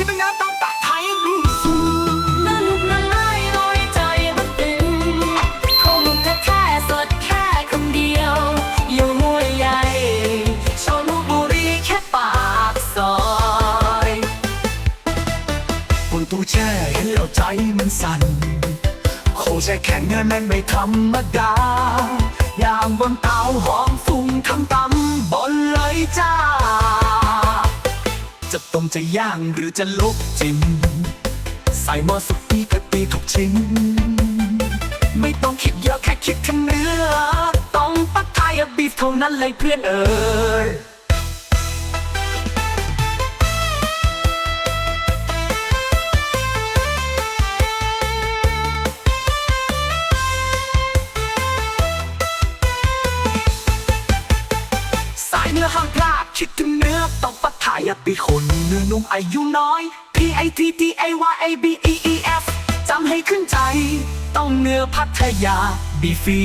ที่เป็นน้ำตตักไทยสูงน่าลุกละลายอยใจมันตึงคงจะแค่สดแค่คำเดียว อยู่หัวใหญ่ชอบุรีแค่ปากซอยบนตู้แช่เห็นแล้วใจมันสั่นคงจแขงเงินไม่ธรรมดา อยางบนเตาหอม มจะย่างหรือจะลกจิ้มใส่หม้อสุกี้กะปิทุกชิ้น ไม่ต้องคิดเยอะแค่คิดถึงเนื้อ ต้องปักไทยบีฟเท่านั้นเลยเพื่อนเอ๋ย เนื้อห้ามพลาดคิดถึงเนื้อต้องปัดถ่ายปีคนเนื้อนุ่มอายุน้อย P I T T A Y A B E E F จำให้ขึ้นใจ ต้องเนื้อพัทยาบีฟี